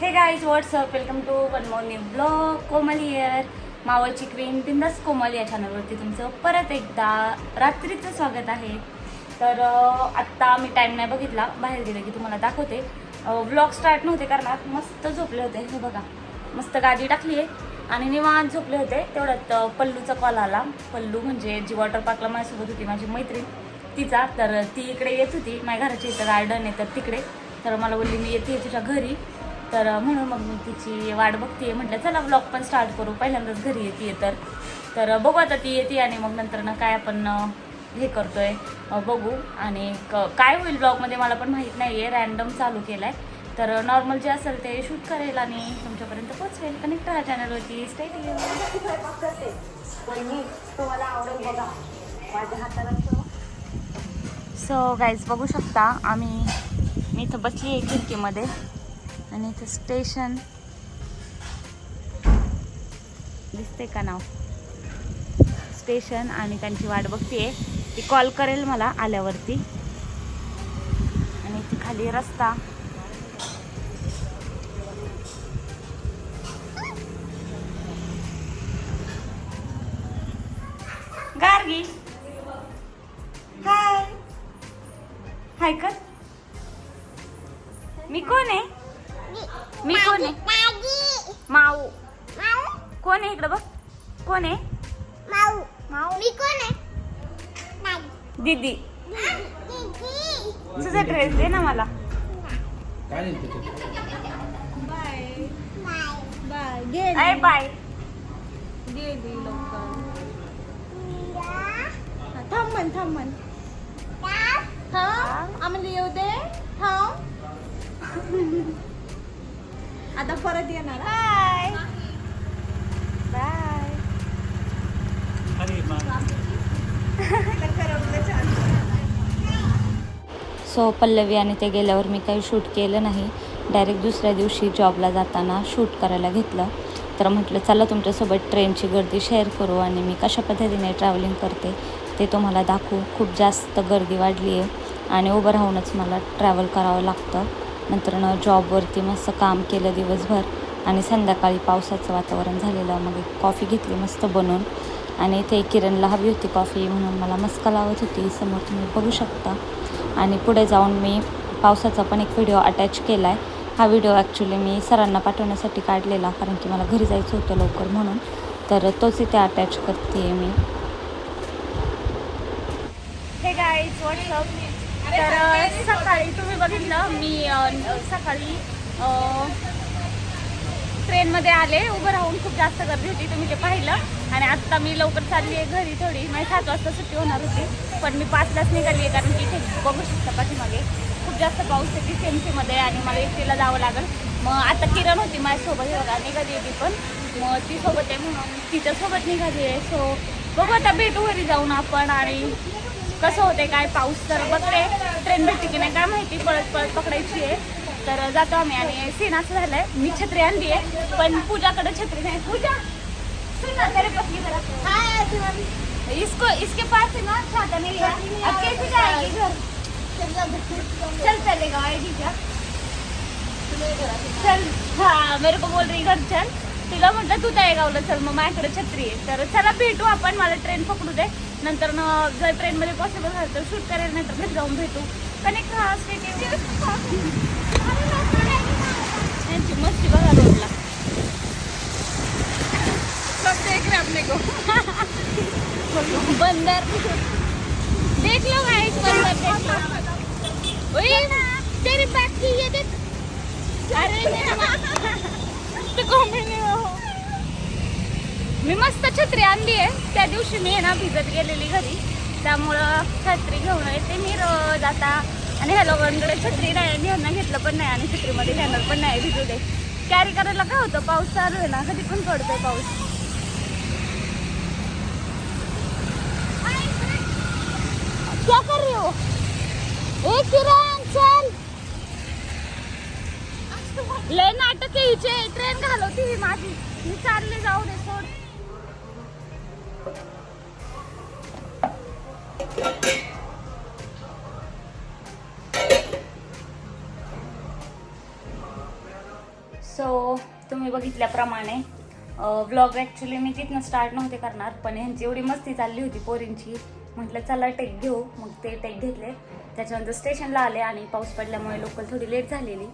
Hey guys what's up welcome to one more new blog Komal year मावळची queen बिंदास कोमल या चॅनलवरती तुमचं परत एकदा रात्रीचं स्वागत आहे. तर आत्ता मी टाईम नाही बघितला. बाहेर गेलं की तुम्हाला दाखवते. ब्लॉग स्टार्ट नव्हते करणार. मस्त झोपले होते. हे बघा. मस्त गादी टाकली आहे. आणि निवांत झोपले होते. तेवढ्यात पल्लूचा कॉल आला. पल्लू म्हणजे जी वॉटर पार्कला माझ्यासोबत होती माझी मैत्रीण तिचा. तर ती इकडे येत होती. माझ्या घराची इथं गार्डन आहे तर तिकडे. तर मला बोलली मी येते तुझ्या घरी. तर म्हणून मग मी तिची वाट बघते. म्हटलं चला ब्लॉग पण स्टार्ट करू. पहिल्यांदाच घरी येते तर. तर बघू आता ती येते आणि मग नंतर ना काय आपण हे करतोय. आहे बघू. आणि क- काय होईल ब्लॉगमध्ये मला पण माहीत नाही आहे रॅन्डम चालू केलं आहे तर नॉर्मल जे असेल ते शूट करेल आणि तुमच्यापर्यंत पोचवेल कनेक्ट राहा चॅनलवरती स्टेट सो गाईज बघू शकता. आम्ही मी इथं बसली आहे खिडकीमध्ये. आणि इथं स्टेशन दिसते का नाव? स्टेशन आणि त्यांची वाट बघते ती कॉल करेल मला आल्यावरती. आणि इथे खाली रस्ता. गार्गी. हाय हाय कर. मी कोण आहे? मी कोण आहे? माऊ. कोण आहे इकडं बघ? कोण आहे? माऊ. मी कोण आहे? दीदी. दीदी. तुझा ड्रेस दे ना मला. काय नाही त्याच्यात बाय. बाय. बाय. थांब म्हण थांब म्हण. थांब आम्हाला येऊ दे. थांब. आता परत येणार. बाय बाय सो पल्लवी आणि ते गेल्यावर मी काही शूट केलं नाही. डायरेक्ट दुसऱ्या दिवशी जॉबला जाताना शूट करायला घेतलं. तर म्हटलं चला तुमच्यासोबत ट्रेनची गर्दी शेअर करू आणि मी कशा पद्धतीने ट्रॅव्हलिंग करते ते तुम्हाला दाखवू. खूप जास्त गर्दी वाढली आहे आणि उभं राहूनच मला ट्रॅव्हल करावं लागतं. नंतर न जॉबवरती मस्त काम केलं दिवसभर आणि संध्याकाळी पावसाचं वातावरण झालेलं. मग एक कॉफी घेतली मस्त बनवून. आणि ते किरणला हवी होती कॉफी म्हणून मला मस्का लावत होती. समोर तुम्ही बघू शकता. आणि पुढे जाऊन मी पावसाचा पण एक व्हिडिओ अटॅच केला आहे हा व्हिडिओ ॲक्च्युली मी सरांना पाठवण्यासाठी काढलेला कारण की मला घरी जायचं होतं लवकर म्हणून. तर तोच इथे अटॅच करते मी. हे गाईज व्हॉट्सअप तर सकाळी तुम्ही बघितलं मी सकाळी ट्रेनमध्ये आले उभं राहून खूप जास्त गर्दी होती तुम्ही ते पाहिलं. आणि आत्ता मी लवकर चालली आहे घरी थोडी. माझी सात वाजता सुट्टी होणार होती पण मी पाचलाच निघाली आहे कारण की इथे बघू शकता पाठीमागे. खूप जास्त पाऊस आहे टी सी एम सीमध्ये आणि मला एकटीला जावं लागेल. मग आता किरण होती माझ्यासोबत हे बघा निघाली होती पण. मग ती सोबत आहे म्हणून तिच्यासोबत निघाली आहे. सो बघू आता भेटू घरी जाऊन आपण आणि कसं होते काय पाऊस तर बघते. ट्रेन भेटते की नाही काय माहिती पळत पळत पकडायची आहे. तर जातो आम्ही आणि सीन असं झालंय. मी छत्री आणली आहे पण पूजाकडे छत्री नाही. पूजा! सुन ना तेरे ये जरा इसको इसके पास है ना छाता नहीं है. अब कैसे जाएगी घर? चल चलेगा आएगी क्या चल हाँ मेरे को बोल रही घर चल। तिला म्हटलं तू तळेगावला चल मग माझ्याकडे छत्री आहे. तर चला भेटू आपण मला ट्रेन पकडू दे. नंतर न जर ट्रेनमध्ये पॉसिबल झालं तर शूट करेल नंतर घरी जाऊन भेटू. कनेक्ट हा यांची मस्ती बघा रोडला बंदर देख लो गाइस बंदर. देख लो ओए तेरी बैग की ये देख. अरे ते कॉमेडी हो मी मस्त छत्री आणली आहे. त्या दिवशी मी आहे ना भिजत गेलेली घरी. त्यामुळं छत्री घेऊन येते मी रोज आता. आणि ह्या लोकांकडे छत्री नाही आणि ह्यांना घेतलं पण नाही आणि छत्रीमध्ये घेणार पण नाही भिजू दे. कॅरी करायला काय होतं? पाऊस चालू आहे ना कधी पण पडतोय पाऊस. क्या कर रही हो? ए किरण चल. लय नाटक आहे हिचे. ट्रेन घालवती ही माझी. मी चालले जाऊ दे. सो तुम्ही बघितल्याप्रमाणे व्लॉग ॲक्च्युली मी तिथनं स्टार्ट नव्हते करणार पण ह्यांची एवढी मस्ती चालली होती पोरींची. म्हटलं चला टेक घेऊ. मग ते टेक घेतले. त्याच्यानंतर स्टेशनला आले आणि पाऊस पडल्यामुळे लोकल थोडी लेट झालेली.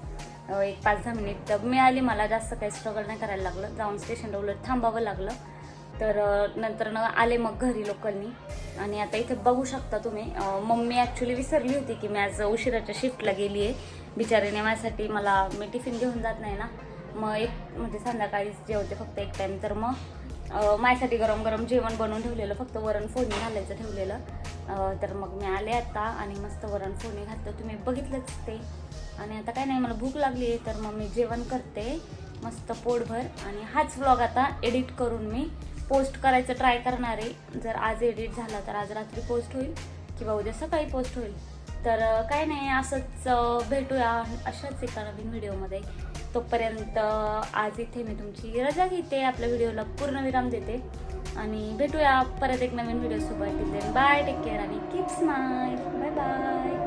एक पाच दहा मिनिट मिळाली. मला जास्त काही स्ट्रगल नाही करायला लागलं. जाऊन स्टेशनला उलट थांबावं लागलं. तर नंतर न आले मग घरी लोकलनी. आणि आता इथे बघू शकता तुम्ही मम्मी ॲक्च्युली विसरली होती की मी आज उशिराच्या शिफ्टला गेली आहे बिचारीने माझ्यासाठी मला मी टिफिन घेऊन जात नाही ना. मग एक म्हणजे संध्याकाळी जेवते फक्त एक टाईम तर मग माझ्यासाठी गरम गरम जेवण बनवून ठेवलेलं फक्त वरण फोडणी घालायचं ठेवलेलं. तर मग मी आले आता आणि मस्त वरण फोडणी घातलं तुम्ही बघितलंच ते. आणि आता काय नाही मला भूक लागली आहे तर मग मी जेवण करते मस्त पोटभर. आणि हाच व्लॉग आता एडिट करून मी पोस्ट करायचं ट्राय करणार आहे. जर आज एडिट झाला तर आज रात्री पोस्ट होईल किंवा उद्या सकाळी पोस्ट होईल. तर काय नाही असंच भेटूया अशाच एका नवीन व्हिडिओमध्ये तोपर्यंत आज इथे मी तुमची रजा घेते. आपल्या व्हिडिओला पूर्ण विराम देते. आणि भेटूया परत एक नवीन व्हिडिओ सोबत. बाय टेक केअर आणि कीप स्माईल बाय बाय